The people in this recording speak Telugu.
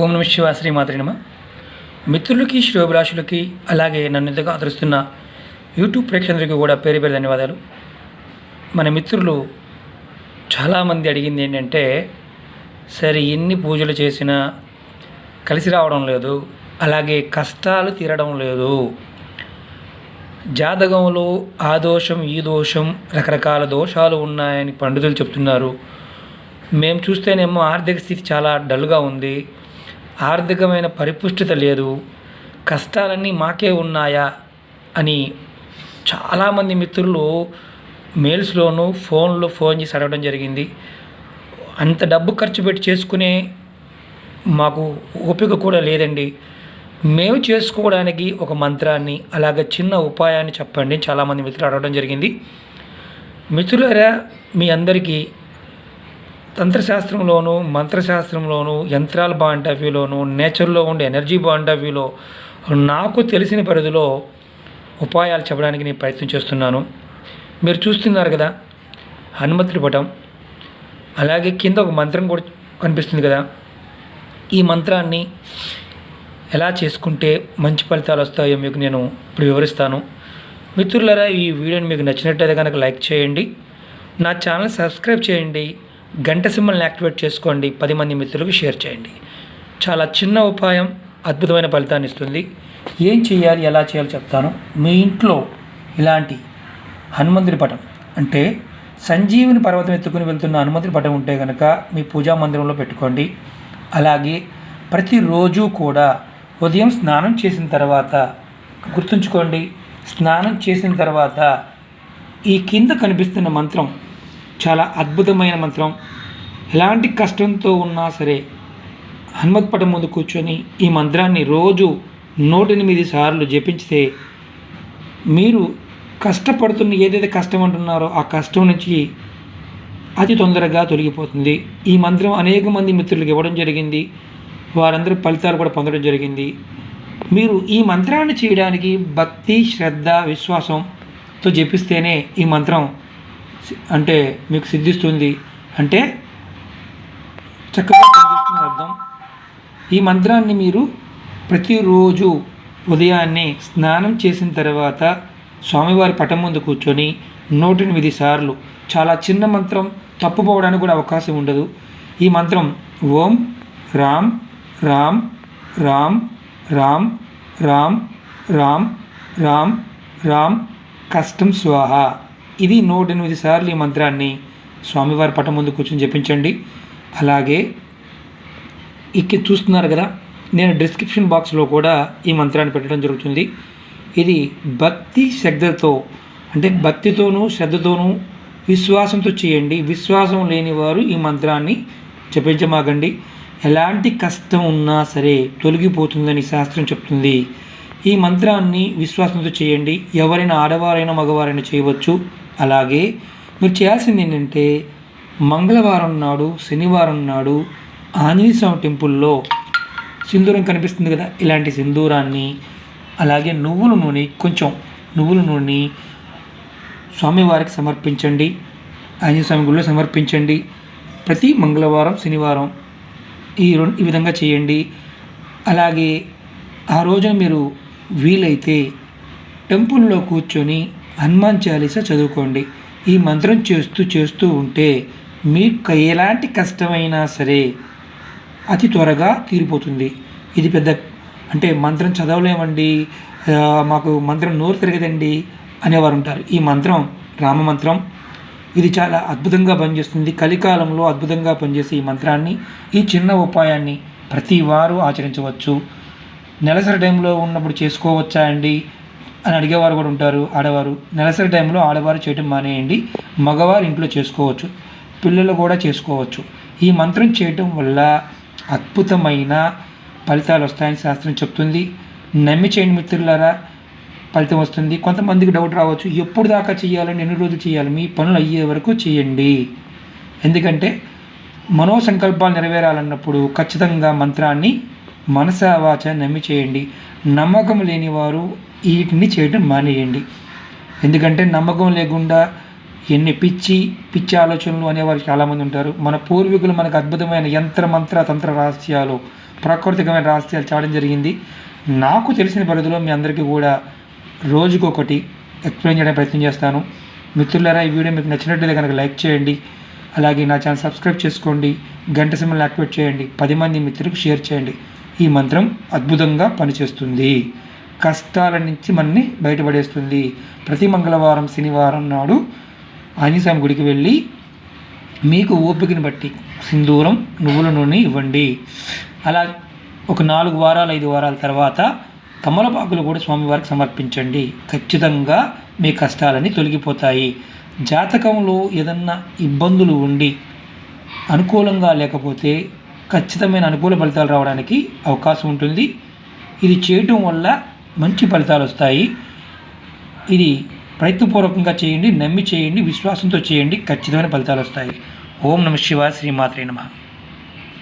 ఓం నమ శివ శ్రీమాతృనమ మిత్రులకి శ్రేయోభిలాషులకి అలాగే నన్ను ఇంతగా ఆదరిస్తున్న యూట్యూబ్ ప్రేక్షకులకి కూడా పేరు పేరు ధన్యవాదాలు. మన మిత్రులు చాలామంది అడిగింది ఏంటంటే సరే ఎన్ని పూజలు చేసినా కలిసి రావడం లేదు అలాగే కష్టాలు తీరడం లేదు. జాతకంలో ఆ దోషం ఈ దోషం రకరకాల దోషాలు ఉన్నాయని పండితులు చెప్తున్నారు. మేము చూస్తేనేమో ఆర్థిక స్థితి చాలా డల్గా ఉంది. ఆర్థికమైన పరిపుష్టిత లేదు. కష్టాలన్నీ మాకే ఉన్నాయా? అని చాలామంది మిత్రులు మెయిల్స్లోనూ ఫోన్లో ఫోన్ చేసి అడగడం జరిగింది. అంత డబ్బు ఖర్చు పెట్టి చేసుకునే మాకు ఓపిక కూడా లేదండి. మేము చేసుకోవడానికి ఒక మంత్రాన్ని అలాగే చిన్న ఉపాయాన్ని చెప్పండి చాలామంది మిత్రులు అడగడం జరిగింది. మిత్రులరా మీ అందరికీ తంత్రశాస్త్రంలోను మంత్రశాస్త్రంలోను యంత్రాల పాయింట్ ఆఫ్ వ్యూలోను నేచర్లో ఉండే ఎనర్జీ పాయింట్ ఆఫ్ వ్యూలో నాకు తెలిసిన పరిధిలో ఉపాయాలు చెప్పడానికి నేను ప్రయత్నం చేస్తున్నాను. మీరు చూస్తున్నారు కదా హనుమంతుడి పటం. అలాగే కింద ఒక మంత్రం కూడా కనిపిస్తుంది కదా ఈ మంత్రాన్ని ఎలా చేసుకుంటే మంచి ఫలితాలు వస్తాయో మీకు నేను ఇప్పుడు వివరిస్తాను. మిత్రులరా ఈ వీడియోని మీకు నచ్చినట్టయితే కనుక లైక్ చేయండి. నా ఛానల్ సబ్స్క్రైబ్ చేయండి. గంట సింబల్ని యాక్టివేట్ చేసుకోండి పది మంది మిత్రులకు షేర్ చేయండి. చాలా చిన్న ఉపాయం అద్భుతమైన ఫలితాన్ని ఇస్తుంది. ఏం చేయాలి ఎలా చేయాలో చెప్తాను. మీ ఇంట్లో ఇలాంటి హనుమంతుడి పటం అంటే సంజీవుని పర్వతం ఎత్తుకుని వెళ్తున్న హనుమంతుడి పటం ఉంటే కనుక మీ పూజా మందిరంలో పెట్టుకోండి. అలాగే ప్రతిరోజు కూడా ఉదయం స్నానం చేసిన తర్వాత గుర్తుంచుకోండి స్నానం చేసిన తర్వాత ఈ కింద కనిపిస్తున్న మంత్రం చాలా అద్భుతమైన మంత్రం. ఎలాంటి కష్టంతో ఉన్నా సరే హనుమత్పటం ముందు కూర్చొని ఈ మంత్రాన్ని రోజు నూట ఎనిమిది సార్లు జపించితే మీరు కష్టపడుతున్న ఏదైతే కష్టం అంటున్నారో ఆ కష్టం నుంచి అతి తొందరగా తొలగిపోతుంది. ఈ మంత్రం అనేక మంది మిత్రులకు ఇవ్వడం జరిగింది. వారందరూ ఫలితాలు కూడా పొందడం జరిగింది. మీరు ఈ మంత్రాన్ని చేయడానికి భక్తి శ్రద్ధ విశ్వాసంతో జపిస్తేనే ఈ మంత్రం అంటే మీకు సిద్ధిస్తుంది అంటే చక్కగా పనిచేస్తుంది అర్థం. ఈ మంత్రాన్ని మీరు ప్రతిరోజు ఉదయాన్నే స్నానం చేసిన తర్వాత స్వామివారి పటం ముందు కూర్చొని నూట ఎనిమిది సార్లు చాలా చిన్న మంత్రం తప్పుపోవడానికి కూడా అవకాశం ఉండదు. ఈ మంత్రం ఓం రామ్ రామ్ రామ్ రామ్ రామ్ రామ్ రామ్ రామ్ కష్టం స్వాహ. ఇది నూట ఎనిమిది సార్లు ఈ మంత్రాన్ని స్వామివారి పటం ముందు కూర్చొని జపించండి. అలాగే ఇక్కడ చూస్తున్నారు కదా నేను డిస్క్రిప్షన్ బాక్స్లో కూడా ఈ మంత్రాన్ని పెట్టడం జరుగుతుంది. ఇది భక్తి శ్రద్ధతో అంటే భక్తితోనూ శ్రద్ధతోనూ విశ్వాసంతో చేయండి. విశ్వాసం లేని వారు ఈ మంత్రాన్ని జపించమాగండి ఎలాంటి కష్టం ఉన్నా సరే తొలగిపోతుందని శాస్త్రం చెప్తుంది. ఈ మంత్రాన్ని విశ్వాసంతో చేయండి. ఎవరైనా ఆడవారైనా మగవారైనా చేయవచ్చు. అలాగే మీరు చేయాల్సింది ఏంటంటే మంగళవారం నాడు శనివారం నాడు ఆంజనేయ స్వామి టెంపుల్లో సింధూరం కనిపిస్తుంది కదా? ఇలాంటి సింధూరాన్ని అలాగే నువ్వుల నూనె కొంచెం నువ్వుల నూనె స్వామివారికి సమర్పించండి. ఆంజనేయ స్వామి గుడిలో సమర్పించండి. ప్రతి మంగళవారం శనివారం ఈ రెండు ఈ విధంగా చేయండి. అలాగే ఆ రోజున మీరు వీలైతే టెంపుల్లో కూర్చొని హనుమాన్ చాలీస చదువుకోండి. ఈ మంత్రం చేస్తూ చేస్తూ ఉంటే మీకు ఎలాంటి కష్టమైనా సరే అతి త్వరగా తీరిపోతుంది. ఇది పెద్ద అంటే మంత్రం చదవలేమండి. మాకు మంత్రం నోరు తిరగదండి అనేవారు ఉంటారు ఈ మంత్రం రామ మంత్రం. ఇది చాలా అద్భుతంగా పనిచేస్తుంది. కలికాలంలో అద్భుతంగా పనిచేసే ఈ మంత్రాన్ని ఈ చిన్న ఉపాయాన్ని ప్రతి వారు ఆచరించవచ్చు. నెలసరి టైంలో ఉన్నప్పుడు చేసుకోవచ్చా అండి? అని అడిగేవారు కూడా ఉంటారు ఆడవారు. నెలసరి టైంలో ఆడవారు చేయటం మానేయండి. మగవారు ఇంట్లో చేసుకోవచ్చు పిల్లలు కూడా చేసుకోవచ్చు. ఈ మంత్రం చేయటం వల్ల అద్భుతమైన ఫలితాలు వస్తాయని శాస్త్రం చెప్తుంది. నమ్మి చేయండి మిత్రులారా ఫలితం వస్తుంది. కొంతమందికి డౌట్ రావచ్చు. ఎప్పుడు దాకా చేయాలని ఎన్ని రోజులు చేయాలి? మీ పనులు అయ్యే వరకు చేయండి. ఎందుకంటే మనో సంకల్పాలు నెరవేరాలన్నప్పుడు ఖచ్చితంగా మంత్రాన్ని మనసావాచ నమ్మి చేయండి నమ్మకం లేని వారు వీటిని చేయడం మానేయండి. ఎందుకంటే నమ్మకం లేకుండా ఎన్ని పిచ్చి పిచ్చి ఆలోచనలు అనేవారు చాలామంది ఉంటారు. మన పూర్వీకులు మనకు అద్భుతమైన యంత్ర మంత్ర తంత్ర రహస్యాలు ప్రాకృతికమైన రహస్యాలు చావడం జరిగింది. నాకు తెలిసిన పరిధిలో మీ అందరికీ కూడా రోజుకొకటి ఎక్స్ప్లెయిన్ చేయడానికి ప్రయత్నం చేస్తాను. మిత్రులారా ఈ వీడియో మీకు నచ్చినట్లయితే కనుక లైక్ చేయండి. అలాగే నా ఛానల్ సబ్స్క్రైబ్ చేసుకోండి. గంట సింబల్ యాక్టివేట్ చేయండి. పది మంది మిత్రులకు షేర్ చేయండి. ఈ మంత్రం అద్భుతంగా పనిచేస్తుంది. కష్టాల నుంచి మనని బయటపడేస్తుంది. ప్రతి మంగళవారం శనివారం నాడు ఆంజనేయస్వామి గుడికి వెళ్ళి మీకు ఓపికని బట్టి సింధూరం నువ్వుల నూనె ఇవ్వండి. అలా ఒక నాలుగు వారాలు ఐదు వారాల తర్వాత తమలపాకులు కూడా స్వామివారికి సమర్పించండి. ఖచ్చితంగా మీ కష్టాలన్నీ తొలగిపోతాయి. జాతకంలో ఏదన్నా ఇబ్బందులు ఉండి అనుకూలంగా లేకపోతే ఖచ్చితమైన అనుకూల ఫలితాలు రావడానికి అవకాశం ఉంటుంది. ఇది చేయటం వల్ల మంచి ఫలితాలు వస్తాయి. ఇది ప్రయత్నపూర్వకంగా చేయండి నమ్మి చేయండి విశ్వాసంతో చేయండి ఖచ్చితమైన ఫలితాలు వస్తాయి. ఓం నమ శివ శ్రీమాత్రే నమ.